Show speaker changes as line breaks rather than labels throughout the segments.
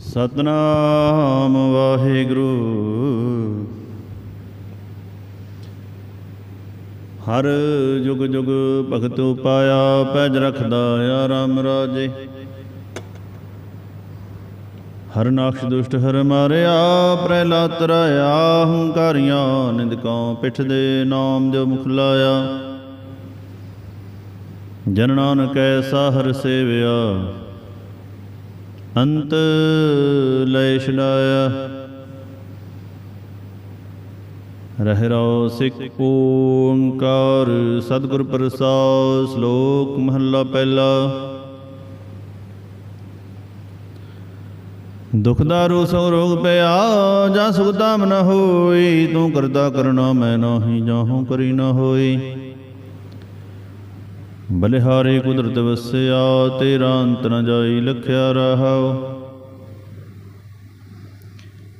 ਸਤਨਾਮ ਵਾਹਿਗੁਰੂ। ਹਰ ਜੁਗ ਜੁਗ ਭਗਤ ਉਪਾਇਆ, ਪੈਜ ਰਖਦਾ ਆ ਰਾਮ ਰਾਜੇ। ਹਰ ਨਾਖਸ਼ ਦੁਸ਼ਟ ਹਰ ਮਾਰਿਆ, ਪ੍ਰਹਿਲਾਦ ਤਰਾਇਆ, ਹੰਕਾਰੀਆਂ ਨਿੰਦਕਾਂ ਪਿੱਠ ਦੇ ਨਾਮ ਜੋ ਮੁਖ ਲਾਇਆ। ਜਨ ਨਾਨਕ ਐਸਾ ਹਰ ਸੇਵਿਆ ਅੰਤ ਲੈ ਛਡਾਇਆ ਰਹਿ ਸਿੱਖ ਓੰਕਾਰ, ਸਤਿਗੁਰ ਪ੍ਰਸਾਦ, ਸ਼ਲੋਕ ਮਹੱਲਾ ਪਹਿਲਾ। ਦੁਖ ਦਾਰੂ ਸੋ ਰੋਗ ਪਿਆ ਜਾਂ ਸੁਖ ਦਾਮ ਨ ਹੋਈ, ਤੂੰ ਕਰਦਾ ਕਰਨਾ ਮੈਂ ਨਾਹੀ ਜਾਹੂ ਕਰੀ ਨਾ ਹੋਈ। ਬਲਿਹਾਰੇ ਕੁਦਰਤ ਵਸਿਆ, ਤੇਰਾ ਅੰਤ ਨ ਜਾਈ ਲਖਿਆ ਰਹਾਉ।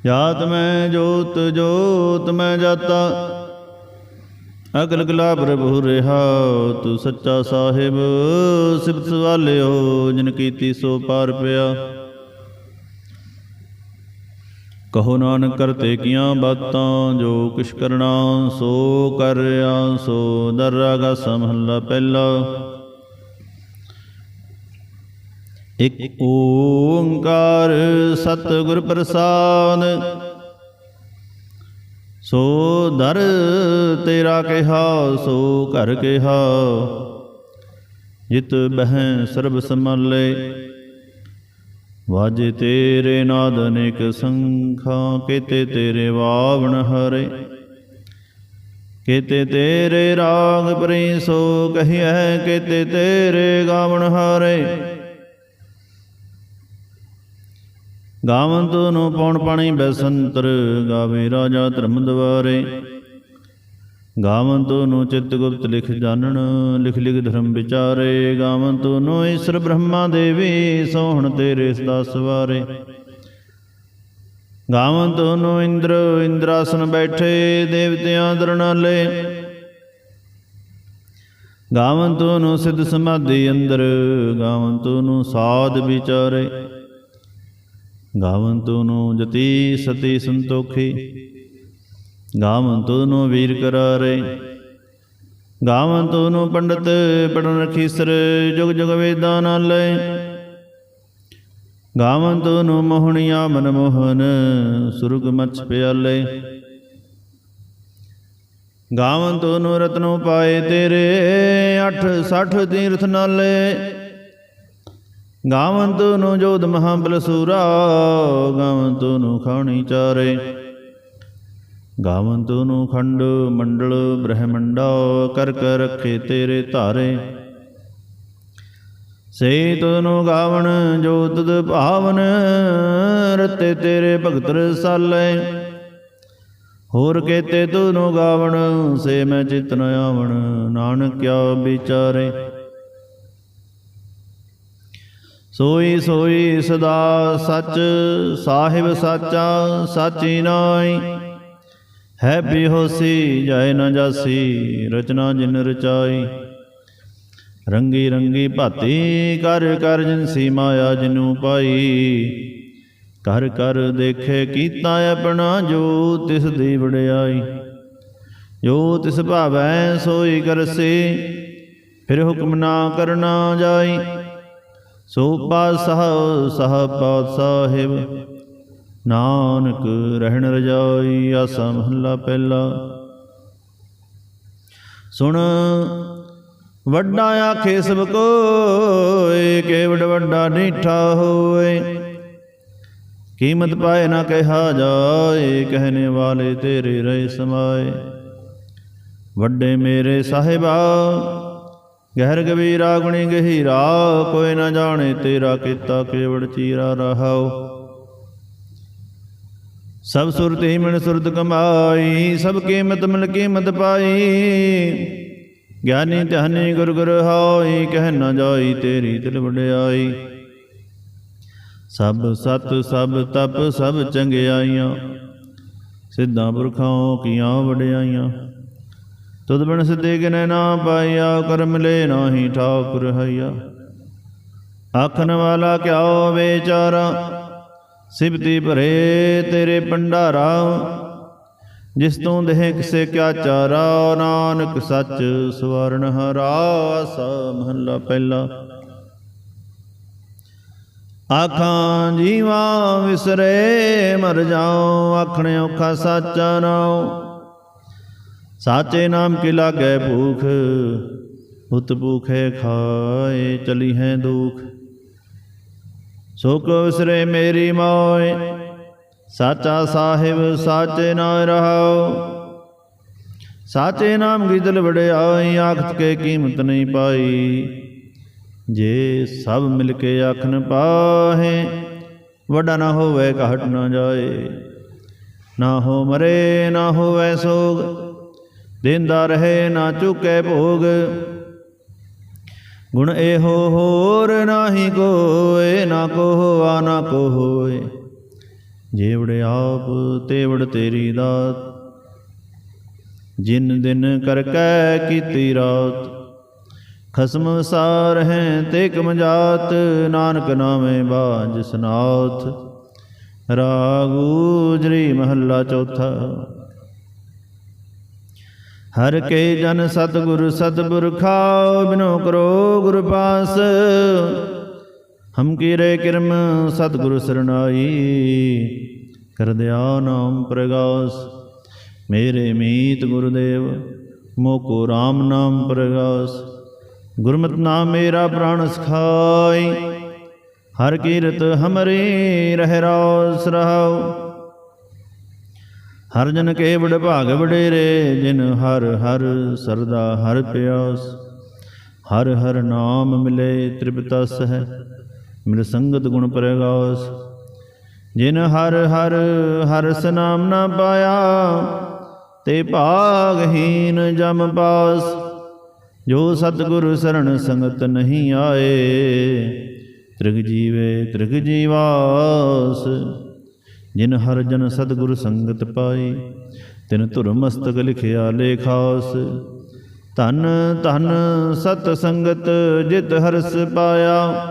ਯਾਤ ਮੈਂ ਜੋਤ ਜੋਤ ਮੈਂ ਜਾਤਾ ਅਗਲ ਗਲਾ ਪ੍ਰਭੂ ਰਹਾ। ਤੂੰ ਸੱਚਾ ਸਾਹਿਬ, ਸਿਫਤ ਸਵਾਲਿਓ, ਜਿਨ ਕੀਤੀ ਸੋ ਪਾਰ ਪਿਆ। ਕਹੋ ਨਾਨਕ ਕਰਤੇ ਕੀਆਂ ਬਾਤਾਂ, ਜੋ ਕਿਛ ਕਰਨਾ ਸੋ ਕਰਿਆ, ਸੋ ਦਰਗਾ ਸਮਹੱਲਾ ਪਹਿਲਾ। ਇਕ ਓੰਕਾਰ ਸਤਿਗੁਰ ਪ੍ਰਸਾਦ, ਸੋ ਦਰ ਤੇਰਾ ਕਿਹਾ, ਸੋ ਘਰ ਕਿਹਾ। ਜਿਤ ਬਹਿ ਸਰਬ ਸੰਮਲੇ ਵਾਜੇ ਤੇਰੇ ਨਾਦ ਅਨੇਕ ਸੰਖਾਂ, ਕਿਤੇ ਤੇਰੇ ਵਾਵਣ ਹਰੇ। ਕਿਤੇ ਤੇਰੇ ਰਾਗ ਪਰੀ ਸੋ ਕਹੀਐ, ਕਿਤੇ ਤੇਰੇ ਗਾਵਣ ਹਾਰੇ। ਗਾਵਨ ਨੂੰ ਪੌਣ ਪਾਣੀ ਬੈਸੰਤਰ ਗਾਵੇ ਰਾਜਾ ਧਰਮ ਦਵਾਰੇ ਗਾਵਨ ਨੂੰ ਚਿੱਤ ਗੁਪਤ ਲਿਖ ਜਾਣਨ, ਲਿਖ ਲਿਖ ਧਰਮ ਵਿਚਾਰੇ। ਗਾਵਨ ਨੂੰ ਈਸ਼ਰ ਬ੍ਰਹਮਾ ਦੇਵੀ, ਸੋਹਣ ਤੇਰੇ ਸਦਾ ਸਵਾਰੇ। ਗਾਵਨ ਨੂੰ ਇੰਦਰ, ਇੰਦਰਾਸਨ ਬੈਠੇ, ਦੇਵਤਿਆਂ ਦਰਨਾਲੇ ਗਾਵਨ ਨੂੰ ਸਿੱਧ ਸਮਾਧੀ ਅੰਦਰ ਗਾਵਨ ਨੂੰ ਸਾਧ ਵਿਚਾਰੇ। ਗਾਵਨ ਨੂੰ ਜਤੀ ਸਤੀ ਸੰਤੋਖੀ। ਗਾਵਨ ਨੂੰ ਵੀਰ ਕਰਾਰੇ। ਗਾਵਨ ਨੂੰ ਪੰਡਤ ਪੜਨ ਰਖੀਸਰ ਜੁਗ ਜੁਗ ਵੇਦਾਂ ਨਾਲੇ ਗਾਵਨ ਨੂੰ ਮੋਹਣੀਆ ਮਨ ਮੋਹਨ, ਸੁਰਗ ਮਛ ਪਿਆਲੇ। ਗਾਵਨ ਨੂੰ ਰਤਨੋ ਪਾਏ ਤੇਰੇ 8 60 ਤੀਰਥ ਨਾਲੇ ਗਾਵੰਤ ਨੂੰ ਜੋਧ ਮਹਾਬਲ ਸੂਰਾ, ਗਾਵੰਤ ਨੂੰ ਖਾਣੀ ਚਾਰੇ। ਗਾਵੰਤ ਨੂੰ ਖੰਡ ਮੰਡਲ ਬ੍ਰਹਮੰਡਾ ਕਰ ਕਰ ਰੱਖੇ ਤੇਰੇ ਧਾਰੇ। ਸੇ ਤਨੂੰ ਗਾਵਣ ਜੋ ਤਦ ਭਾਵਨ, ਰਤੇ ਤੇਰੇ ਭਗਤ ਰਸਾਲੇ। ਹੋਰ ਕੇਤੇ ਤਨੂੰ ਗਾਵਣ, ਸੇ ਮੈਂ ਚਿਤ ਨ ਆਵਣ ਨਾਨਕ ਵਿਚਾਰੇ। ਸੋਈ ਸੋਈ ਸਦਾ ਸੱਚ, ਸਾਹਿਬ ਸਾਚਾ, ਸਾਚੀ ਨਾਈ ਹੈ ਬਿਹੋਸੀ, ਜਾਏ ਨਾ ਜਾਸੀ, ਰਚਨਾ ਜਿਨ ਰਚਾਈ। ਰੰਗੀ ਰੰਗੀ ਭਾਤੀ, ਕਰ ਕਰ ਜਿਨਸੀ ਮਾਇਆ ਜਿਨੂ ਪਾਈ। ਕਰ ਕਰ ਦੇਖੇ ਕੀਤਾ ਆਪਣਾ ਜੋ ਤਿਸ ਦੀ ਵਡਿਆਈ। ਜੋ ਤਿਸ ਭਾਵੈ ਸੋਈ ਕਰਸੇ, ਫਿਰ ਹੁਕਮ ਨਾ ਕਰਨਾ ਜਾਈ। ਸੋ ਪਾਤਸ਼ਾਹ, ਸਹ ਪਾਤ ਸਾਹਿਬ ਨਾਨਕ ਰਹਿਣ ਰਜਾਈ, ਆਸਾ ਮਹੱਲਾ ਪਹਿਲਾ। ਸੁਣ, ਵੱਡਾ ਆਖੇ ਸਭ ਕੋਏ, ਕੇਵੜ ਵੱਡਾ ਨੀਠਾ ਹੋਏ। ਕੀਮਤ ਪਾਏ ਨਾ ਕਿਹਾ ਜਾਏ ਕਹਨੇ ਵਾਲੇ ਤੇਰੇ ਰਹੇ ਸਮਾਏ। ਵੱਡੇ ਮੇਰੇ ਸਾਹਿਬਾ, ਗਹਿਰ ਗਵੀਰਾ ਗੁਣੀ ਗਹੀਰਾ, ਕੋਈ ਨਾ ਜਾਣੇ ਤੇਰਾ ਕੀਤਾ ਕੇਵੜ ਚੀਰਾ ਰਹਾਉ ਸਭ ਸੁਰਤ ਹੀ ਮਨ ਸੁਰਤ ਕਮਾਈ, ਸਭ ਕੀਮਤ ਮਿਲ ਕੀਮਤ ਪਾਈ। ਗਿਆਨੀ ਧਿਆਨੀ ਗੁਰ ਗੁਰ ਹੋਈ, ਕਹਿ ਨਾ ਜਾਈ ਤੇਰੀ ਦਿਲ ਵਡਿਆਈ। ਸਭ ਸਤ, ਸਭ ਤਪ, ਸਭ ਚੰਗਿਆਈਆਂ, ਸਿੱਧਾਂ ਪੁਰਖਾਂ ਕੀਆਂ ਵਡਿਆਈਆਂ। ਤੁਧ ਬਿਨ ਸਿੱਧੇ ਕਿਨੇ ਨਾ ਪਾਈਆ ਕਰਮ ਲੈ ਨਾਹੀ ਠਾਕੁਰ ਹਈਆ। ਆਖਣ ਵਾਲਾ ਕਿਆ ਵਿਚਾਰਾ ਸਿਵਤੀ ਭਰੇ ਤੇਰੇ ਪੰਡਾਰਾ ਜਿਸ ਤੋਂ ਦੇਹ ਕਿਸੇ ਕਿਆ ਚਾਰਾ, ਨਾਨਕ ਸੱਚ ਸਵਰਨ ਹਰਾ ਮਹੱਲਾ ਪਹਿਲਾ। ਆਖਾਂ, ਜੀਵਾ ਵਿਸਰੇ, ਮਰ ਜਾਉ, ਆਖਣੇ ਔਖਾ ਸਾਚਾ ਨਾਉ। ਸਾਚੇ ਨਾਮ ਕੀ ਲਾਗੈ ਭੂਖ, ਉਤ ਭੂਖੇ ਖਾਏ ਚਲੀ ਹੈ ਦੁਖ। ਸੋ ਵਿਸਰੇ ਮੇਰੀ ਮੋਇ ਸਾਚਾ ਸਾਹਿਬ, ਸਾਚੇ ਨਾਮ ਰਹਾਉ ਸਾਚੇ ਨਾਮ ਕੀ ਦਿਲ ਵਡਿਆਈ, ਆਖਤ ਕੇ ਕੀਮਤ ਨਹੀਂ ਪਾਈ। ਜੇ ਸਭ ਮਿਲ ਕੇ ਆਖਨ ਪਾਹੇ, ਵੱਡਾ ਨਾ ਹੋਵੇ, ਘਟ ਨਾ ਜਾਏ। ਨਾ ਹੋ ਮਰੇ, ਨਾ ਹੋਵੇ ਸੋਗ। ਦਿੰਦਾ ਰਹੇ, ਨਾ ਚੁਕੇ ਭੋਗ। ਗੁਣ ਇਹੋ ਹੋਰ ਨਾਹੀ ਕੋਏ ਨਾ ਕੋ ਹੋਆ ਨਾ ਕੋਹੋਏ। ਜੇਵੜ ਆਪ ਤੇਵੜ ਤੇਰੀ ਦਾਤ। ਜਿਨ ਦਿਨ ਕਰ ਕੈ ਕੀਤੀ ਰਾਤ। ਖਸਮ ਸਾਰ ਹੈ ਤੇ ਕਮਜਾਤ ਨਾਨਕ ਨਾਮੇ ਬਾਜ ਸਨਾਥ ਰਾਗੂ ਜਰੀ ਮਹੱਲਾ ਚੌਥਾ। ਹਰ ਕੇ ਜਨ ਸਤਗੁਰ ਸਤਿਗੁਰ ਖਾਓ, ਬਿਨੋ ਕਰੋ ਗੁਰ ਪਾਸ। ਹਮ ਕੀਰੇ ਕਿਰਮ ਸਤਿਗੁਰ ਸ਼ਰਨਾਈ ਕਰ ਦਿਆ ਨਾਮ ਪ੍ਰਗਾਸ। ਮੇਰੇ ਮੀਤ ਗੁਰਦੇਵ, ਮੋਕੋ RAM ਨਾਮ ਪ੍ਰਗਾਸ। ਗੁਰਮਤਿ ਨਾਮ ਮੇਰਾ ਪ੍ਰਾਣ ਸਖਾਈ, ਹਰ ਕੀਰਤ ਹਮਰੇ ਰਹਿ ਰਾਸ ਰਹਾਉ ਹਰ ਜਨ ਕੇ ਬੜ ਭਾਗ ਵਡੇਰੇ, ਜਿਨ ਹਰ ਹਰ ਸਰਦਾ ਹਰ ਪਿਆਸ। ਹਰ ਹਰ ਨਾਮ ਮਿਲੇ ਤ੍ਰਿਪਤਸ ਹੈ, ਮਿਲ ਸੰਗਤ ਗੁਣ ਪ੍ਰਗਾਸ। ਜਿਨ ਹਰ ਹਰ ਹਰ ਸਨਾਮ ਨਾ ਪਾਇਆ, ਤੇ ਭਾਗਹੀਨ ਜਮ ਪਾਸ। ਜੋ ਸਤਿਗੁਰ ਸਰਣ ਸੰਗਤ ਨਹੀਂ ਆਏ, ਤ੍ਰਿਗ ਜੀਵੇ ਤ੍ਰਿਗ ਜੀਵਾਸ। ਜਿਨ ਹਰ ਜਨ ਸਤਿਗੁਰ ਸੰਗਤ ਪਾਈ ਤਿਨ ਧੁਰ ਮਸਤਕ ਲਿਖਿਆ ਲੇਖਾਸ ਧਨ ਧਨ ਸਤ ਸੰਗਤ ਜਿਤ ਹਰਸ ਪਾਇਆ।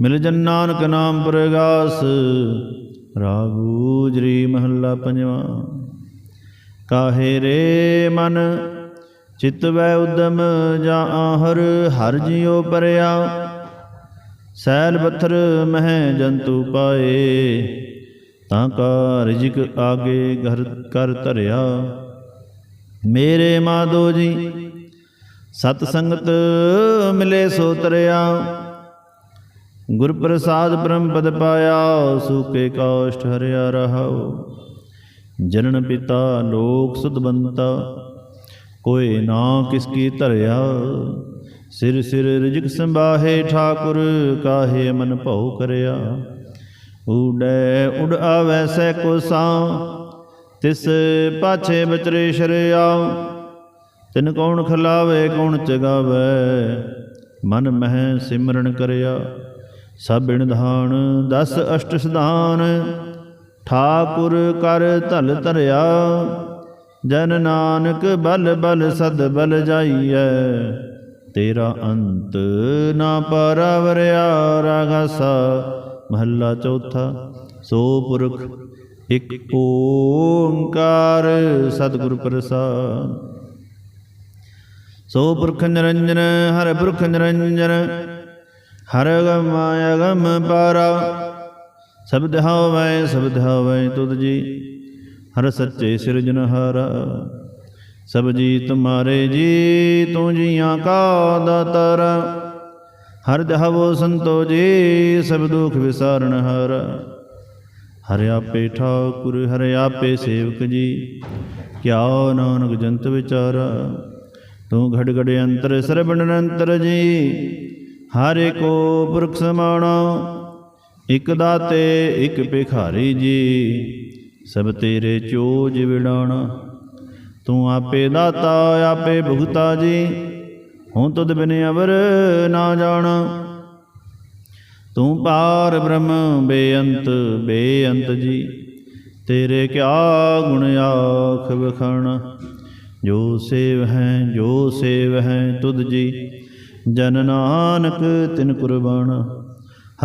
ਮਿਲ ਜਨ ਨਾਨਕ ਨਾਮ ਪ੍ਰਗਾਸ। ਰਾਗੂ ਜਰੀ ਮਹੱਲਾ ਪੰਜਵਾ। ਕਾਹੇ ਰੇ ਮਨ, ਚਿਤ ਵੈ ਉਦਮ ਜਾਂ ਆਹਰ, ਹਰ ਜਿਉ ਪਰਿਆ। ਸੈਲ ਪੱਥਰ ਮਹਿ ਜੰਤੂ ਪਾਏ, ਤਾਂ ਕਾ ਰਿਜਕ ਆਗੇ ਘਰ ਕਰ ਧਰਿਆ। ਮੇਰੇ ਮਾਦੋ ਜੀ, ਸਤ ਸੰਗਤ ਮਿਲੇ ਸੋ ਤਰਿਆ। ਗੁਰ ਪ੍ਰਸਾਦ ਬ੍ਰਹਮ ਪਦ ਪਾਇਆ, ਸੂਕੇ ਕਾਸ਼ਟ ਹਰਿਆ ਰਹਾਉ। ਜਨਨ ਪਿਤਾ ਲੋਕ ਸੁਦਬੰਤਾ ਕੋਈ ਨਾ ਕਿਸ ਕੀ ਧਰਿਆ। ਸਿਰ ਸਿਰ ਰਿਜਕ ਸੰਭਾਹੇ ਠਾਕੁਰ, ਕਾਹੇ ਮਨ ਭਉ ਕਰਿਆ। ਊੜੈ ਉਡ ਆਵੈ ਸੈ ਕੋ ਸਾਂ ਤਿਸ ਪਾਛੇ ਬਚਰੇ ਸ਼ਰਿਆ। ਤਿਨ ਕੌਣ ਖਲਾਵੇ, ਕੌਣ ਚਗਾਵੇ, ਮਨ ਮਹਿ ਸਿਮਰਨ ਕਰਿਆ। ਸਭ ਧਾਨ ਦਸ ਅਸ਼ਟ ਸਦਾਨ ਠਾਕੁਰ ਕਰ ਧਲ ਧਰਿਆ। ਜਨ ਨਾਨਕ ਬਲ ਬਲ ਸਦ ਬਲ ਜਾਈਐ। ਤੇਰਾ ਅੰਤ ਨਾ ਪਰਵਰਿਆ ਰਾਗਸਾ। ਮਹੱਲਾ ਚੌਥਾ, ਸੋ ਪੁਰਖ, ਇਕ ਓੰਕਾਰ ਸਤਿਗੁਰ ਪ੍ਰਸਾਦ ਸੋ ਪੁਰਖ ਨਿਰੰਜਨ, ਹਰ ਪੁਰਖ ਨਿਰੰਜਨ, ਹਰ ਗਮ ਅਗਮ ਪਾਰਾ। ਸਬਦ ਹਵੈ ਸਬਦ ਹਵੈ ਤੁਧ ਜੀ, ਹਰ ਸੱਚੇ ਸਿਰਜਨਹਾਰਾ ਸਭ ਜੀ ਤੁਮਾਰੇ ਜੀ ਤੂੰ ਜੀਆਂ ਕਾ ਦਾਤਰ। ਹਰ ਦਹਵੋ ਸੰਤੋ ਜੀ, ਸਭ ਦੁਖ ਵਿਸਾਰਨ ਹਰ। ਹਰਿ ਆਪੇ ਠਾਕੁਰ, ਹਰਿ ਆਪੇ ਸੇਵਕ ਜੀ। ਕਿਆ ਨਾਨਕ ਜੰਤ ਵਿਚਾਰਾ, ਤੂੰ ਘੜ ਘੜ ਅੰਤਰ, ਸਰਬਣ ਅੰਤਰ ਜੀ। ਹਰੇ ਕੋ ਪੁਰਖ ਸਮਾਣਾ, ਇਕ ਦਾਤੇ, ਇਕ ਭਿਖਾਰੀ ਜੀ। ਸਭ ਤੇਰੇ ਚੋਜ ਵਿਡਾਣਾ ਤੂੰ ਆਪੇ ਦਾਤਾ, ਆਪੇ ਭੁਗਤਾ ਜੀ। ਹੂੰ ਤੁਧ ਬਿਨ ਅਵਰ ਨਾ ਜਾਣ। ਤੂੰ ਪਾਰ ਬ੍ਰਹਮ, ਬੇਅੰਤ ਬੇਅੰਤ ਜੀ। ਤੇਰੇ ਕਿਆ ਗੁਣ ਆਖ ਵਖਣ? ਜੋ ਸੇਵ ਹੈ, ਜੋ ਸੇਵ ਹੈ ਤੁਧ ਜੀ। ਜਨ ਨਾਨਕ ਤਿਨ ਕੁਰਬਾਨ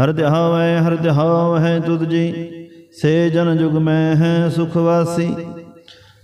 ਹਰ ਧਿਆਵੈ ਹਰ ਦਿਹਾਵ ਧਿਆਵੈ ਤੁਧ ਜੀ। ਸੇ ਜਨ ਜੁਗ ਮੈਂ ਹੈ ਸੁਖ ਵਾਸੀ।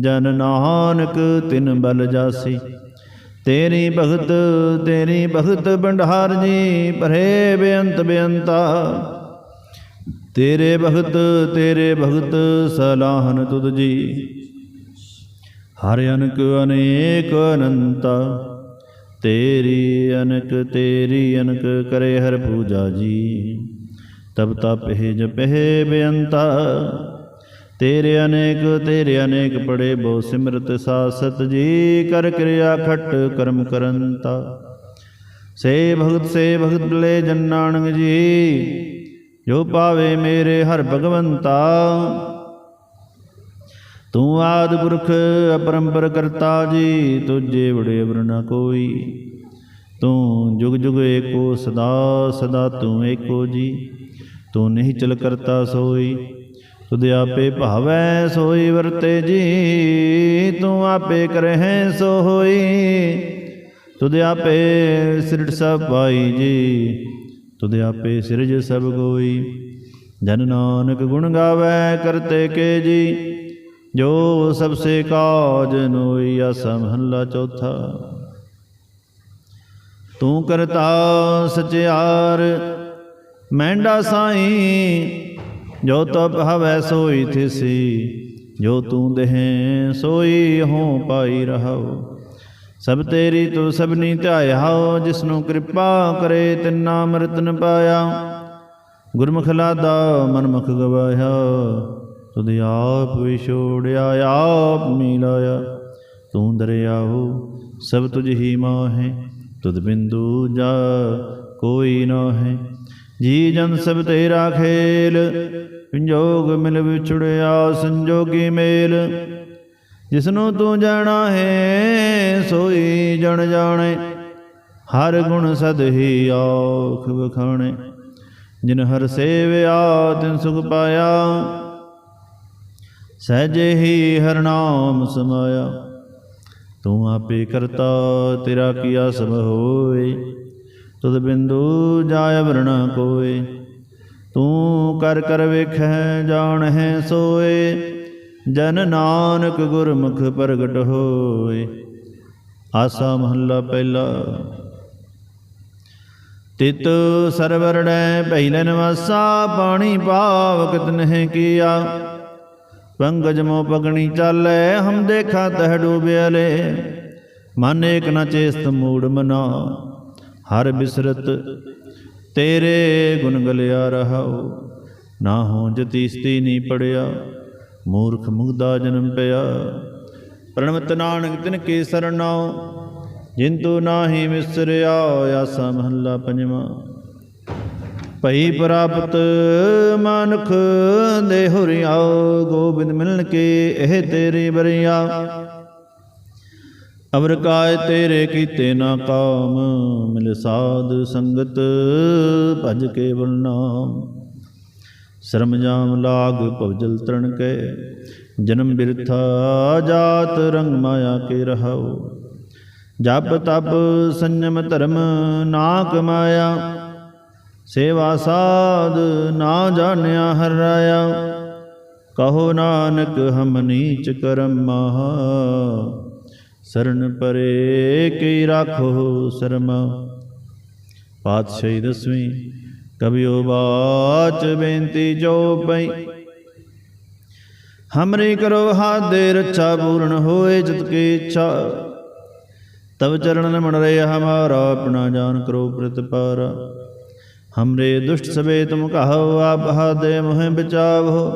ਜਨ ਨਾਨਕ ਤਿਨ ਬਲ ਜਾਸੀ। ਤੇਰੀ ਭਗਤ ਤੇਰੀ ਭਗਤ ਬੰਡਾਰ ਜੀ, ਭਰੇ ਬੇਅੰਤ ਬੇਅੰਤਾ। ਤੇਰੇ ਭਗਤ ਤੇਰੇ ਭਗਤ ਸਲਾਹਨ ਤੁਧ ਜੀ। ਹਰ ਅਨਕ ਅਨੇਕ ਅਨੰਤ। ਤੇਰੀ ਅਨਕ ਤੇਰੀ ਅਨਕ ਕਰੇ ਹਰ ਪੂਜਾ ਜੀ। ਤਬ ਤਪਹਿ ਜਪਹਿ ਬੇਅੰਤਾ। ਤੇਰੇ ਅਨੇਕ ਤੇਰੇ ਅਨੇਕ ਪੜੇ ਬੋ ਸਿਮਰਤ ਸਾਸਤ ਜੀ, ਕਰ ਕਿਰਿਆ ਖਟ ਕਰਮ ਕਰੰਤਾ ਸੇ ਭਗਤ ਸੇ ਭਗਤ ਲੈ ਜਨ ਜੀ, ਜੋ ਪਾਵੇ ਮੇਰੇ ਹਰ ਭਗਵੰਤਾ। ਤੂੰ ਆਦ ਪੁਰਖ, ਅਪਰੰਪਰ ਕਰਤਾ ਜੀ, ਤੁਝੇ ਬੜੇ ਅਵਰ ਕੋਈ। ਤੂੰ ਜੁਗ ਜੁਗ ਏਕੋ ਸਦਾ ਸਦਾ ਤੂੰ ਏਕੋ ਜੀ, ਤੂੰ ਨਹੀਂ ਚਲ ਕਰਤਾ ਸੋਈ। ਤੁਧ ਆਪੇ ਭਾਵੈ ਸੋਈ ਵਰਤੇ ਜੀ, ਤੂੰ ਆਪੇ ਕਰਹਿ ਸੋ ਹੋਈ ਤੁਧ ਆਪੇ ਸਿਰੜ ਸਭ ਪਾਈ ਜੀ, ਤੁਧ ਆਪੇ ਸਿਰਜ ਸਭ ਕੋਈ ਜਨ ਨਾਨਕ ਗੁਣ ਗਾਵੇ ਕਰਤੇ ਕੇ ਜੀ, ਜੋ ਸਭ ਸੇ ਕਾਜ ਨੋਈ ਆਸਾ ਮਹੱਲਾ ਚੌਥਾ। ਤੂੰ ਕਰਤਾ ਸਚਿਆਰ, ਮਹਿੰਡਾ ਸਾਈ ਜੋ ਤਪ ਹਵੈ ਸੋਈ ਥਿਸੀ, ਜੋ ਤੂੰ ਦੇਹ ਸੋਈ ਹੋ ਪਾਈ ਰਹਾਉ। ਸਭ ਤੇਰੀ ਤੂੰ ਸਭਨੀ ਧਿਆਇਆ ਜਿਸਨੂੰ ਕਿਰਪਾ ਕਰੇ ਤਿੰਨਾ ਅੰਮ੍ਰਿਤ ਪਾਇਆ। ਗੁਰਮੁਖ ਲਾਦਾ ਮਨਮੁਖ ਗਵਾਇਆ, ਤੁਧ ਆਪ ਵਿਛੋੜਿਆ ਆਪ ਮਿਲਾਇਆ ਤੂੰ ਦਰਿਆਹੋ ਸਭ ਤੁਝ ਹੀ ਮਾਹੇ, ਤੁਧ ਬਿੰਦੂ ਜਾ ਕੋਈ ਨਾ ਹੈ ਜੀ ਜਨ ਸਭ ਤੇਰਾ ਖੇਲ, ਸੰਜੋਗ ਮਿਲ ਵਿਛੜਿਆ ਸੰਜੋਗੀ ਮੇਲ। ਜਿਸਨੂੰ ਤੂੰ ਜਾਣਾ ਹੈ, ਸੋਈ ਜਣ ਜਾਣੇ, ਹਰ ਗੁਣ ਸਦ ਹੀ ਆਖ ਵਖਾਣੇ। ਜਿਨ ਹਰ ਸੇਵਿਆ, ਤਿਨ ਸੁਖ ਪਾਇਆ, ਸਹਜੇ ਹੀ ਹਰ ਨਾਮ ਸਮਾਇਆ। ਤੂੰ ਆਪੇ ਕਰਤਾ, ਤੇਰਾ ਕੀਆ ਸਭ ਹੋਏ। ਤੁਧ ਬਿੰਦੂ ਜਾਇ ਵਰਣਾ ਕੋਏ। ਤੂੰ ਕਰ ਕਰ ਵੇਖੈ, ਜਾਣਹਿ ਸੋਏ। ਜਨ ਨਾਨਕ ਗੁਰਮੁਖ ਪ੍ਰਗਟ ਹੋਏ। ਆਸਾ ਮਹੱਲਾ ਪਹਿਲਾ। ਤਿਤ ਸਰਵਰੜੈ ਪਹਿਲੇ ਨਿਵਾਸਾ ਪਾਣੀ ਪਾਵਕ ਤਨਹਿ ਕੀਆ। ਪੰਗਜ ਮੋ ਪਗਣੀ ਚਾਲੈ, ਹਮ ਦੇਖਾ ਤਹ ਡੂਬਿਆਲੇ ਮਨ ਏਕ ਨ ਚੇਸਤ ਮੂੜ ਮਨਾ। ਹਰ ਬਿਸਰਤ, ਤੇਰੇ ਗੁਣ ਗਲਿਆ ਰਹਾਉ। ਨਾ ਹੋ ਜਤੀਸਤੀ ਨਹੀਂ ਪੜਿਆ, ਮੂਰਖ ਮੁਗਦਾ ਜਨਮ ਪਿਆ। ਪ੍ਰਣਮਤ ਨਾਨਕ, ਤਿਨ ਕੇ ਸਰਣਾਉ ਜਿੰਤੂ ਨਾਹੀ ਮਿਸਰਿਆ ਆਸਾ ਮਹੱਲਾ ਪੰਜਵਾਂ। ਭਈ ਪ੍ਰਾਪਤ ਮਾਨੁਖ ਦੇ ਹੁਰਿਆ, ਗੋਬਿੰਦ ਮਿਲਣ ਕੇ ਇਹ ਤੇਰੀ ਬਰਿਆ ਅਵਰ ਕਾਇ ਤੇਰੇ ਕੀਤੇ ਨਾ ਕਾਮ, ਮਿਲ ਸਾਧ ਸੰਗਤ ਭਜ ਕੇਵਲ ਨਾਮ। ਸ਼ਰਮ ਜਾਮ ਲਾਗ ਭਵਜਲ ਤਰਨ ਕੇ, ਜਨਮ ਬਿਰਥਾ ਜਾਤ ਰੰਗ ਮਾਇਆ ਕੇ ਰਹਾਉ। ਜਪ ਤਪ ਸੰਜਮ ਧਰਮ ਨਾ ਕਮਾਇਆ ਸੇਵਾ ਸਾਧ ਨਾ ਜਾਣਿਆ ਹਰ ਰਾਇਆ। ਕਹੋ ਨਾਨਕ ਹਮ ਨੀਚ ਕਰਮ ਮਹਾ ਸਰਨ ਪਰੇ ਕੀ ਰਾਖੋ ਸਰਮਾ। ਪਾਤਸ਼ਾਹੀ ਦਸਵੀਂ ਕਬਿਓ ਬਾਚ ਬੇਨਤੀ ਜੋ ਪਈ। ਹਮਰੀ ਕਰੋ ਹਾਦੇ ਰੱਛਾ ਪੂਰਨ ਹੋਏ ਜਿਤ ਕੀ ਇੱਛਾ। ਤਬ ਚਰਨ ਮਣ ਰੇ ਹਮਾਰਾ, ਆਪਣਾ ਜਾਨ ਕਰੋ ਪ੍ਰਤਪਾਰਾ ਹਮਰੇ ਦੁਸ਼ਟ ਸਵੇ ਤੁਮ ਕਹੋ ਆਪ ਹਾਦੇ ਮੋਹਿ ਬਚਾਵੋ।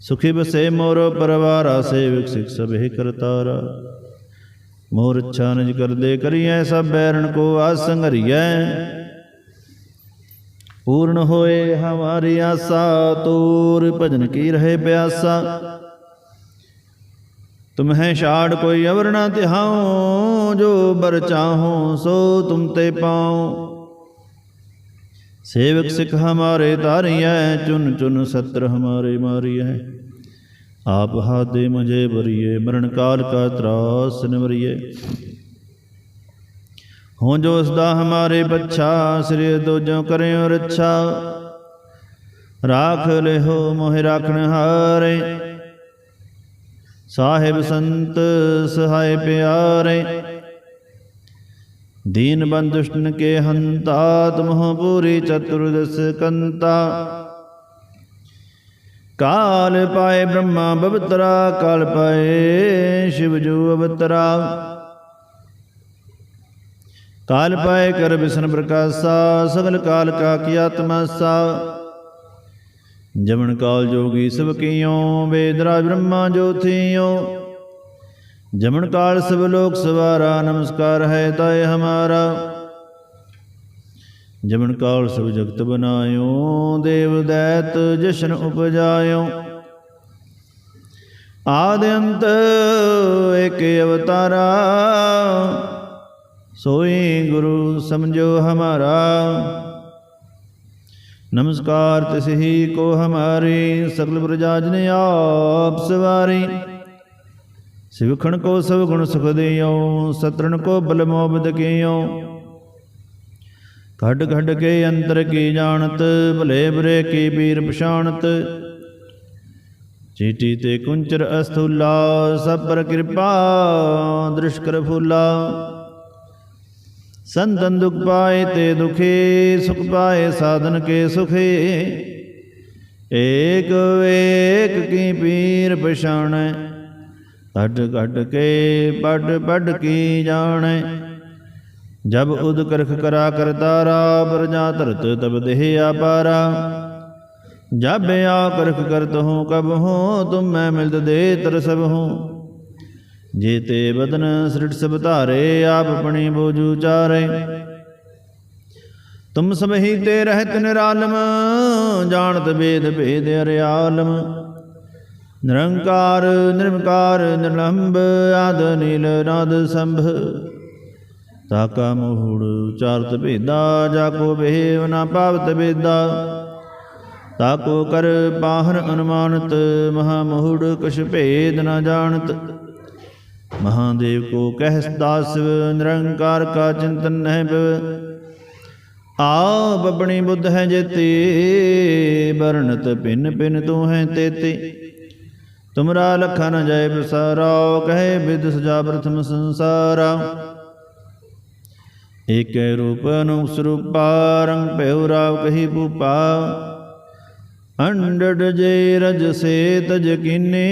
ਸੁਖੀ ਬਸੇ ਮੋਰ ਪਰਵਾਰਾ ਸੇਵਕ ਸਿਖ ਸਭੇ ਕਰਤਾਰਾ। ਮੋਰ ਇੱਛਾ ਨਿਜ ਕਰਦੇ ਕਰੀਐ, ਸਭ ਬੈਰਣ ਕੋ ਆਸੰਗਰੀਐ ਪੂਰਨ ਹੋਏ ਹਮਾਰੀ ਆਸਾ, ਤੂਰ ਭਜਨ ਕੀ ਰਹੇ ਪਿਆਸਾ। ਤੁਮਹਿ ਛਾੜ ਕੋਈ ਅਵਰ ਨਾ ਤਿਹਾਉ, ਜੋ ਬਰ ਚਾਹਉ ਸੋ ਤੁਮ ਤੇ ਪਾਉ। ਸੇਵਕ ਸਿੱਖ ਹਮਾਰੇ ਧਾਰੀਐ, ਚੁਨ ਚੁਨ ਸਤਰ ਹਮਾਰੇ ਮਾਰੀਐ। ਆਪ ਹਾਦੇ ਮੁਝੇ ਬਰੀਏ, ਮਰਨ ਕਾਲ ਕਾ ਤਰਾਸ ਨਿਵਰੀਏ ਹੋ ਜੋ ਉਸ ਦਾ ਹਮਾਰੇ ਬੱਚਾ, ਸ੍ਰੀ ਦੋਜੋ ਕਰਿਓ ਰੱਛਾ। ਰਾਖ ਲਿਹੋ ਮੋਹਿ ਰਾਖਣ ਹਾਰੇ। ਸਾਹਿਬ ਸੰਤ ਸਹਾਇ ਪਿਆਰੇ। ਦੀਨ ਬੰਦੁਸ਼ਟਨ ਕੇ ਹੰਤਾ ਤੁਮਹੁ ਪੂਰੀ ਚਤੁਰਦਸ ਕੰਤਾ। ਕਾਲ ਪਾਏ ਬ੍ਰਹਮਾ ਬਵਤਰਾ, ਕਾਲ ਪਾਏ ਸ਼ਿਵ ਜੋ ਅਵਤਰਾ। ਕਾਲ ਪਾਏ ਕਰ ਬਿਸ਼ਨ ਪ੍ਰਕਾਸ਼ਾ, ਸਗਲ ਕਾਲ ਕਾ ਕੀਆ ਤਮਸਾ ਜਮਨ ਕਾਲ ਜੋਗੀ ਸਭ ਕੀਓ, ਵੇਦ ਰਾਜ ਬ੍ਰਹਮਾ ਜੋਤੀਓ ਜਮਨ ਕਾਲ ਸਭ ਲੋਕ ਸਵਾਰਾ, ਨਮਸਕਾਰ ਹੈ ਤਾਏ ਹਮਾਰਾ। ਜਮਨ ਕਾਲ ਸਭ ਜਗਤ ਬਨਾਇਓ, ਦੇਵ ਦੈਤ ਜਸ਼ਨ ਉਪਜਾਇਓ। ਆਦ ਅੰਤ ਏਕ ਅਵਤਾਰਾ, ਸੋਈ ਗੁਰੂ ਸਮਝੋ ਹਮਾਰਾ। ਨਮਸਕਾਰ ਤਿਸ ਕੋ ਹਮਾਰੀ, ਸਗਲ ਪ੍ਰਜਾ ਜਨ ਆਪ ਸਵਾਰੀ। ਸਿਵਖਣ ਕੋ ਸਭ ਗੁਣ ਸੁਖ ਦੇਇਓ ਸਤਰਣ ਕੋ ਬਲ ਮੋਬਦ ਕੇਇਓ ਘੜ ਘੜ ਕੇ ਅੰਦਰ ਕੀ ਜਾਣਤ, ਭਲੇ ਬਰੇ ਕੀ ਪੀਰ ਪਛਾਣਤ। ਚੀਟੀ ਤੇ ਕੁੰਚਰ ਅਸਥੂਲਾ, ਸਭ ਪਰ ਕਿਰਪਾ ਦ੍ਰਿਸ਼ ਕਰ ਫੁਲਾ। ਸੰਤਨ ਦੁਖ ਪਾਏ ਤੇ ਦੁਖੀ, ਸੁਖ ਪਾਏ ਸਾਧਨ ਕੇ ਸੁਖੇ। ਏਕ ਏਕ ਕੀ ਪੀਰ ਪਛਾਣੈ, ਘਟ ਘਟ ਕੇ ਪੜ ਪੜ ਕੀ ਜਾਣੈ। ਜਬ ਉਦ ਕਰਖ ਕਰਾ ਕਰਤਾਰਾ ਪ੍ਰਜਾ ਧਰਤ ਤਬ ਦੇਹ ਆਪਾਰਾ। ਜਬ ਆ ਕਰਖ ਕਰਤ ਹੂੰ, ਕਬ ਹੂੰ, ਤੁਮ ਮੈਂ ਮਿਲਤ ਦੇ ਤਰ ਸਭ ਹੂੰ। ਜੀਤੇ ਬਦਨ ਸ੍ਰਿਟ ਸਭ ਧਾਰੇ, ਆਪ ਆਪਣੀ ਬੋਜੂ ਚਾਰੇ ਤੁਮ ਸਭ ਹੀ ਤੇ ਰਹਿਤ ਨਿਰਾਲਮ, ਜਾਣਤ ਵੇਦ ਭੇਦ ਅਰਿਆਲਮ। ਨਿਰੰਕਾਰ ਨਿਰਮਕਾਰ ਨਿਰਲੰਭ ਆਦ ਨੀਲ ਨਾਦ ਸੰਭ। ਸਾਕਾ ਮੋਹੜ, ਚਾਰਤ ਭੇਦਾ, ਜਾ ਕੋ ਬਹਿਵ ਨਾ ਪਾਵਤ ਬੇਦਾ ਤਾਕੋ ਕਰ ਬਾਹਰ ਅਨੁਮਾਨਤ, ਮਹਾ ਮੋਹੜ ਕਛ ਭੇਦ ਨਾ ਜਾਣਤ। ਮਹਾਦੇਵ ਕੋ ਕਹਿ ਦਾਸਵ, ਨਿਰੰਕਾਰ ਕਾ ਚਿੰਤਨ ਨਹਿ ਬਿਵ ਆਪ ਆਪਣੀ ਬੁੱਧ ਹੈ ਜੇਤੇ ਵਰਣਤ ਪਿੰਨ ਪਿੰਨ ਤੂੰ ਹੈ ਤੇਤੇ ਤੁਮਰਾ ਲਖਨ ਜੈ ਬਸਾਰਾ ਕਹੇ ਬਿਦ ਸਜਾ ਪ੍ਰਥਮ ਸੰਸਾਰਾ। ਏਕੈ ਰੂਪ ਅਨੂਪ ਸਰੂਪਾ ਰੰਗ ਭਇਉ ਰਾਵ ਕਹੀ ਭੂਪਾ। ਅੰਡੜ ਜੇ ਰਜ ਸੇ ਤਜ ਕਿਨੇ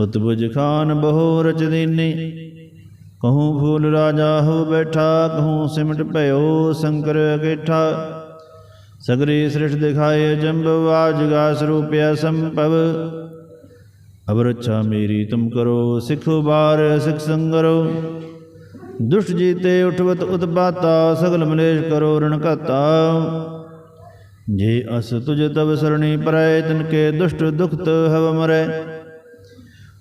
ਉਤਬੁਜ ਖਾਨ ਬਹੁ ਰਚ ਦੀਨੇ। ਕਹੂੰ ਫੂਲ ਰਾਜਾ ਹੋ ਬੈਠਾ, ਕਹੂੰ ਸਿਮਟ ਭਇਓ ਸ਼ੰਕਰ ਅਗੇਠਾ ਸਗਰੀ ਸ੍ਰਿਸ਼ਟ ਦਿਖਾਏ ਜੰਬਵ ਆਜਗਾ ਸਰੂਪਿਆ ਸੰਭਵ। ਅਵਰਛਾ ਮੇਰੀ ਤੁਮ ਕਰੋ, ਸਿਖੋ ਬਾਰ ਸਿਖ ਸੰਗਰੋ। ਦੁਸ਼ਟ ਜੀਤੇ ਉਠਵਤ ਉਤਪਾਤਾ, ਸਗਲ ਮਲੇਸ਼ ਕਰੋ ਰਣਕਤਾ ਜੇ ਅਸ ਤੁਜ ਤਵ ਸਰਣੀ ਪਰੈ, ਤਨ ਕੇ ਦੁਸ਼ਟ ਦੁਖਤ ਹਵ ਮਰੈ।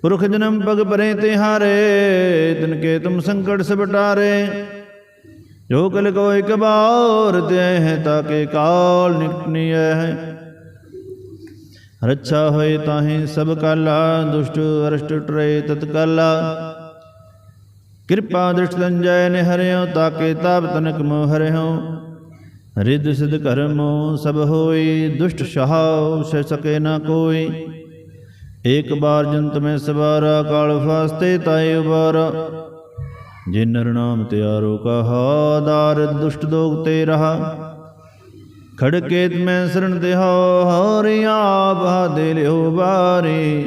ਪੁਰਖ ਜਨਮ ਪਗ ਪਰੇ ਤੇ ਹਾਰੇ, ਤਨ ਕੇ ਤੁਮ ਸੰਕਟ ਸਬਟਾਰੇ ਜੋ ਕਲ ਕੋ ਇਕ ਬਾਰ ਤੇ ਹੈ ਤਾਂ ਕੇ ਕਾਲ ਨਿਕਟਨੀਐ ਹੈ। ਰੱਛਾ ਹੋਏ ਤਾਹੇ ਸਭ ਕਾਲਾ, ਦੁਸ਼ਟ ਅਰਸ਼ਟ ਟਰੇ ਤਤਕਾਲਾ। ਕਿਰਪਾ ਦ੍ਰਿਸ਼ਟ ਤੰਜੈ ਨਿਹਰਿਓ, ਤਾਕੇ ਤਾਪ ਤਨਕ ਮੋਹ ਹਰਿਓ ਰਿਦ ਸਿਧ ਕਰਮ ਸਭ ਹੋਈ, ਦੁਸ਼ਟ ਸ਼ਹਾਉ ਸੇ ਸਕੇ ਨਾ ਕੋਈ। ਏਕ ਬਾਰ ਜੰਤ ਮੈਂ ਸਵਾਰਾ, ਕਾਲ ਫਾਸਤੇ ਤਾਇ ਉਬਾਰ। ਜੇ ਨਰ ਨਾਮ ਤਿਆਰੋ ਕਹਾ, ਦਾਰ ਦੁਸ਼ਟ ਦੋਗ ਤੇ ਰਹਾ। ਖੜਕੇਤ ਮੈਂ ਸਰਣ ਦੇ ਹੋ ਆਪ ਹਾ ਦੇ ਲਿਓ ਬਾਰੇ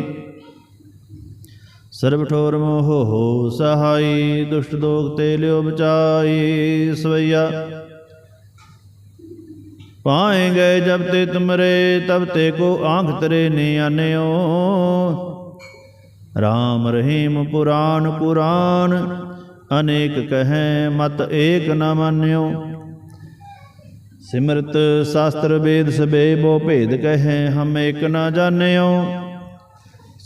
ਸਰਬ ਠੋਰ ਮੋਹ ਹੋ ਸਹਾਈ, ਦੁਸ਼ਟ ਦੋਖ ਤੇ ਲਿਓ ਬਚਾਈ, ਸਵਈਆ। ਪਾਏ ਗਏ ਜਬ ਤੇ ਤੁਮਰੇ, ਤਬ ਤੇ ਕੋ ਆਂਖ ਤਰੇ ਨੇ ਆਨਿਓ। ਰਾਮ ਰਹੀਮ ਪੁਰਾਨ ਪੁਰਾਨ ਅਨੇਕ ਕਹੈ ਮਤ ਏਕ ਨ ਮੰਨਿਓ। ਸਿਮਰਤ ਸ਼ਾਸਤਰ ਵੇਦ ਸਬੇ ਬੋ ਭੇਦ ਕਹੈ, ਹਮ ਏਕ ਨ ਜਾਣਿਓ।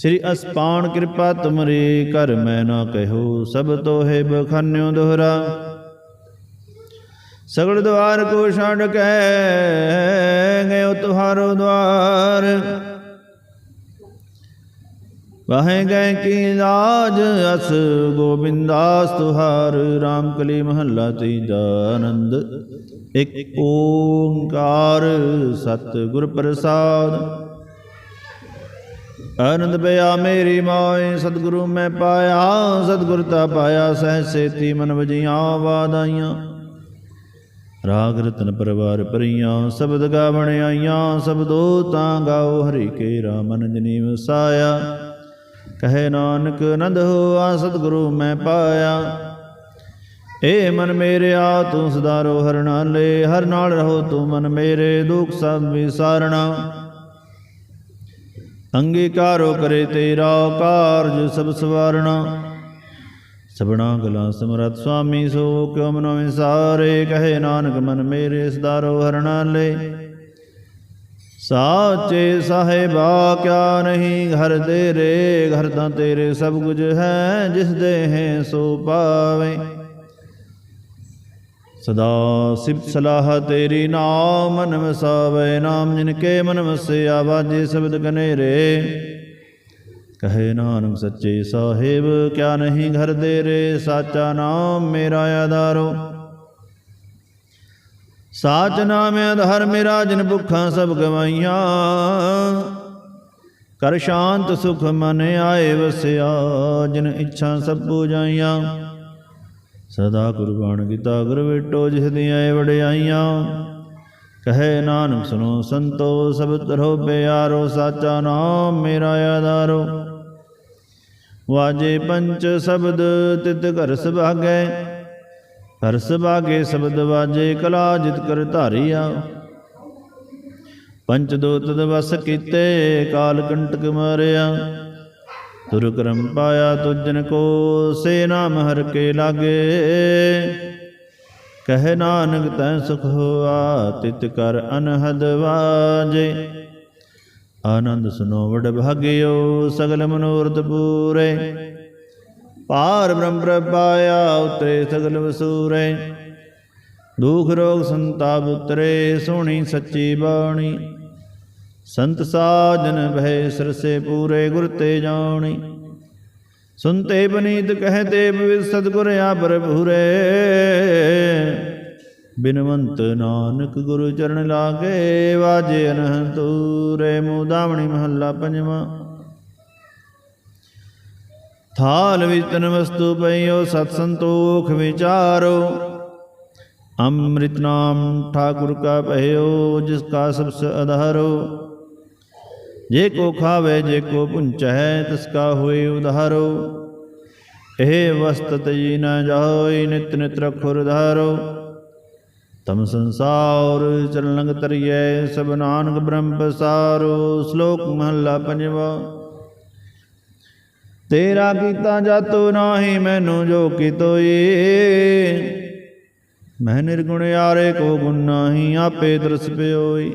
ਸ੍ਰੀ ਅਸਪਾਨ ਕਿਰਪਾ ਤੁਮਰੀ ਕਰ ਮੈਂ ਨਾ ਕਹਿਓ ਸਭ ਤੋਹੇ ਬਖਾਨਿਓ ਦੋਹਰਾ। ਸਗਲ ਦਵਾਰ ਕੋ ਛੱਡ ਕੇ ਗਇਓ ਤੁਹਾਰੋ ਦਵਾਰ। ਵਾਹੇ ਗਏ ਕੀ ਲਾਜ ਅਸ ਗੋਬਿੰਦਾਸ ਤੁਹਾਰ RAM ਕਲੀ ਮਹੱਲਾ ਤੀਜਾ ਆਨੰਦ ਇੱਕ ਓੰਕਾਰ ਸਤਿਗੁਰ ਪ੍ਰਸਾਦ। ਆਨੰਦ ਪਿਆ ਮੇਰੀ ਮਾਏ, ਸਤਿਗੁਰੂ ਮੈਂ ਪਾਇਆ, ਸਤਿਗੁਰ ਤਾ ਪਾਇਆ, ਸਹਿ ਸੇਤੀ ਮਨ ਵਜੀਆਂ ਵਾਦਾਈਆਂ। ਰਾਗ ਰਤਨ ਪਰਵਾਰ ਪਰੀਆਂ ਸ਼ਬਦ ਗਾਵਣ ਆਈਆਂ ਸਬਦੋ ਤਾਂ ਗਾਓ ਹਰੀ ਕੇ ਰਾਮਨ ਜਨੀ ਵਸਾਇਆ ਕਹੇ ਨਾਨਕ ਨੰਦ ਹੋਆ, ਸਤਿਗੁਰੂ ਮੈਂ ਪਾਇਆ। ਏ ਮਨ ਮੇਰਿਆ, ਤੂੰ ਸਦਾ ਰੋ ਹਰ ਨਾਲੇ ਹਰ ਨਾਲ ਰਹੋ ਤੂੰ ਮਨ ਮੇਰੇ, ਦੁਖ ਸਭ ਵਿਸਾਰਣਾ। ਅੰਗੀਕਾਰੋ ਕਰੇ ਤੇਰਾ ਕਾਰਜ ਸਭ ਸਵਾਰਣਾ। ਸਬਣਾ ਗਲਾ ਸਮਰਤ ਸੁਆਮੀ, ਸੋ ਕਿਉ ਮਨੋ ਵਿਸਾਰੇ ਕਹੇ ਨਾਨਕ ਮਨ ਮੇਰੇ ਸਦਾਰੋ ਹਰ ਨਾਲੇ ਸਾਚੇ ਸਾਹਿਬਾ, ਕਿਆ ਨਹੀਂ? ਘਰ ਤੇਰੇ ਘਰ ਤਾਂ ਤੇਰੇ ਸਭ ਕੁਝ ਹੈ ਜਿਸ ਦੇ ਹੈ ਸੋ ਪਾਵੇ। ਸਦਾ ਸਿਫਤ ਸਲਾਹ ਤੇਰੀ ਨਾਮ ਮਨ ਵਸਾਵੇ ਨਾਮ ਜਿਨ ਕੇ ਮਨ ਵਸਿਆ ਬਾਜੇ ਸ਼ਬਦ ਕਨੇਰੇ ਕਹੇ ਨਾਨਕ ਸੱਚੇ ਸਾਹਿਬ, ਕਿਆ ਨਹੀਂ ਘਰ ਦੇ ਰੇ ਸਾਚਾ ਨਾਮ ਮੇਰਾ ਆਧਾਰੋ। ਸਾਚ ਨਾਮ ਆਧਾਰ ਮੇਰਾ, ਜਿਨ ਭੁੱਖਾਂ ਸਭ ਗਵਾਈਆਂ। ਕਰ ਸ਼ਾਂਤ ਸੁਖ ਮਨ ਆਏ ਵਸਿਆ, ਜਿਨ ਇੱਛਾ ਸਭ ਪੂਜਾਈਆਂ। ਸਦਾ ਕੁਰਬਾਨ ਕੀਤਾ, ਗੁਰ ਵੇਟੋ ਜਿਸ ਦੀਆਂ ਵਡਿਆਈਆਂ। ਕਹੇ ਨਾਨਕ ਸੁਨੋ ਸੰਤੋ, ਸਭ ਤਰੋ ਪਿਆਰੋ, ਸਾਚਾ ਨਾਮ ਮੇਰਾ ਆਧਾਰੋ। ਵਾਜੇ ਪੰਚ ਸ਼ਬਦ ਤਿਤ ਘਰ ਸੁਭਾਗੈ, ਘਰ ਸੁਭਾਗੇ ਸ਼ਬਦ ਵਾਜੇ ਕਲਾ ਜਿਤ ਕਰ ਧਾਰਿਆ। ਪੰਚ ਦੋ ਤਦ ਵਸ ਕੀਤੇ, ਕਾਲ ਕੰਟਕ ਮਾਰਿਆ। ਤੁਰ ਕਰਮ ਪਾਇਆ ਤੁਜਨ ਕੋ ਸੇ ਨਾਮ ਹਰ ਕੇ ਲਾਗੇ। ਕਹਿ ਨਾਨਕ ਤੈ ਸੁਖ ਹੋਆ, ਤਿਤ ਕਰ ਅਨਹਦ ਵਾਜੇ। ਆਨੰਦ ਸੁਨੋ ਵਡ ਭਾਗਿਓ, ਸਗਲ ਮਨੋਰਥ ਪੂਰੇ। ਪਾਰ ਬ੍ਰਹਮ ਪ੍ਰਪਾਇਆ ਉਤਰੇ ਸਗਲ ਵਸੂਰੇ। ਦੁਖ ਰੋਗ ਸੰਤਾਪ ਉਤਰੇ ਸੋਹਣੀ ਸੱਚੀ ਬਾਣੀ। ਸੰਤ ਸਾਜਨ ਭੈ ਸਰਸੇ ਪੂਰੇ ਗੁਰ ਤੇ ਜਾਣੀ। ਸੁਨਤੇ ਬਨੀਤ ਕਹਤੇ ਬਿਵ ਸਤਗੁਰ ਆਪਰ ਭੂਰੇ। ਬਿਨਵੰਤ ਨਾਨਕ ਗੁਰੂ ਚਰਨ ਲਾਗੇ, ਵਾਜੇ ਅਨਹੰਤੂਰੇ ਮੂਦਾਵਣੀ ਮਹੱਲਾ ਪੰਜਵਾਂ। ਥਾਲ ਵਿੱਚ ਤਨ ਵਸਤੂ ਪਈਓ, ਸਤ ਸੰਤੋਖ ਵਿਚਾਰੋ। ਅੰਮ੍ਰਿਤ ਨਾਮ ਠਾਕੁਰ ਕਾ ਭਇਓ, ਜਿਸ ਕਾ ਸਬਸ ਅਧਾਰੋ। ਜੇ ਕੋ ਖਾਵੇ, ਜੇ ਕੋ ਪੁੰਚੈ ਤਿਸ ਕਾ ਹੋਏ ਉਧਾਰੋ। ਇਹ ਵਸਤ ਤਈ ਨਾ ਜਾਈ ਨਿਤ ਨਿਤ ਰਖੁਰ ਧਾਰੋ। ਤਮ ਸੰਸਾਰ ਚਰਨ ਤਰੀਏ ਤਰੀਐ, ਸਭ ਨਾਨਕ ਬ੍ਰਹਮ ਪਸਾਰੋ। ਸ਼ਲੋਕ ਮਹਲਾ ਪੰਜਵਾ। ਤੇਰਾ ਕੀਤਾ ਜਾਤੋ ਨਾਹੀ, ਮੈਨੂੰ ਜੋ ਕੀਤੋਈ। ਮੈਂ ਨਿਰਗੁਣ ਯਾਰੇ ਕੋ ਗੁਣ ਨਾਹੀ, ਆਪੇ ਤਰਸ ਪਿਓਈ।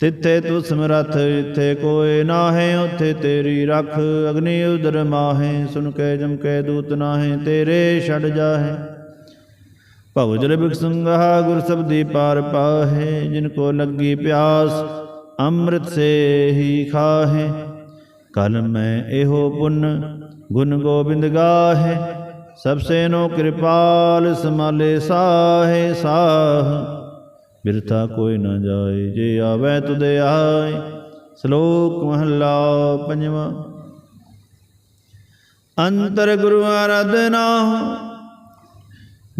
ਤਿੱਥੇ ਤੂ ਸਮਰੱਥ ਇੱਥੇ ਕੋਏ ਨਾਹੇ, ਉਥੇ ਤੇਰੀ ਰਖ ਅਗਨੀ ਉਦਰ ਮਾਹੇ। ਸੁਨ ਕੇ ਜਮ ਕੇ ਦੂਤ ਨਾਹੇ, ਤੇਰੇ ਛੜ ਜਾਹੇ। ਭਵ ਜਲ ਬਿਕ ਸੰਗਹਾ ਗੁਰ ਸਬਦੀ ਪਾਰ ਪਾਹੇ। ਜਿਨ ਕੋ ਲੱਗੀ ਪਿਆਸ, ਅੰਮ੍ਰਿਤ ਸੇ ਹੀ ਖਾਹੇ। ਕਲ ਮੈਂ ਇਹੋ ਪੁੰਨ, ਗੁਣ ਗੋਬਿੰਦ ਗਾਹੇ। ਸਭ ਸੇ ਨੋ ਕਿਰਪਾਲ ਸਮਾਲੇ ਸਾਹੇ ਸਾਹ। ਬਿਰਥਾ ਕੋਈ ਨਾ ਜਾਏ। ਜੇ ਆਵੇ ਤੁਦੇ ਆਏ, ਸ਼ਲੋਕ ਮਹਲਾ ਪੰਜਵਾਂ। ਅੰਤਰ ਗੁਰੂ ਆਰਾਧਨਾ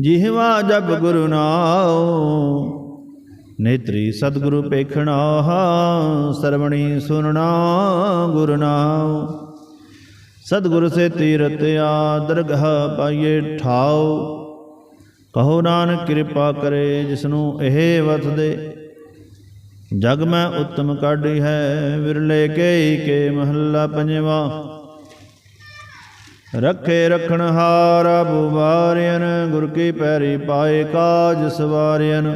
ਜਿਹਵਾ ਜਪ ਗੁਰੂ ਨਾਉ ਨੇਤਰੀ ਸਤਿਗੁਰੂ ਪੇਖਣਾ, ਸਰਵਣੀ ਸੁਨਣਾ ਗੁਰ ਨਾਮ। ਸਤਿਗੁਰ ਸੇ ਤੀਰਤ ਆ, ਦਰਗਹ ਪਾਈਏ ਠਾਉ। ਕਹੋ ਨਾਨਕ ਕਿਰਪਾ ਕਰੇ ਜਿਸਨੂੰ ਇਹ ਵਸਦੇ। ਜਗ ਮੈਂ ਉੱਤਮ ਕਾਢੀ ਹੈ, ਵਿਰਲੇ ਕੇ ਕੇ ਮਹੱਲਾ ਪੰਜਵਾ। ਰੱਖੇ ਰਖਣ ਹਾਰਾ ਬੁਵਾਰਿਆਨ ਗੁਰ ਕੀ ਪੈਰੀ ਪਾਏ ਕਾਜ ਸਵਾਰਿਆਨ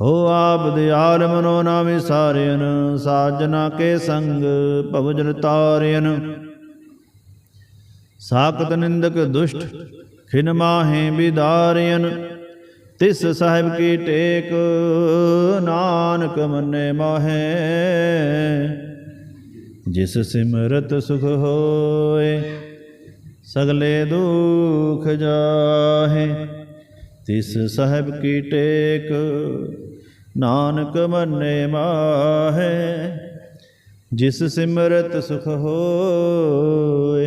ਹੋ ਆਪ ਦਿਆਲ ਮਨੋ ਨਾ ਵਿਸਾਰਿਆਨ ਸਾਜਨਾ ਕੇ ਸੰਗ ਭਵਜਨ ਤਾਰਿਆਨ ਸਾਖਤ ਨਿੰਦਕ ਦੁਸ਼ਟ ਖਿਨ ਮਾਹੇ ਵਿਦਾਰਿਆਨ ਤਿਸ ਸਾਹਿਬ ਕੀ ਟੇਕ, ਨਾਨਕ ਮੰਨੇ ਮਾਹੇ। ਜਿਸ ਸਿਮਰਤ ਸੁਖ ਹੋਏ, ਸਗਲੇ ਦੁਖ ਜਾਹੇ। ਤਿਸ ਸਾਹਿਬ ਕੀ ਟੇਕ, ਨਾਨਕ ਮੰਨੇ ਮਾਹੇ। ਜਿਸ ਸਿਮਰਤ ਸੁਖ ਹੋਏ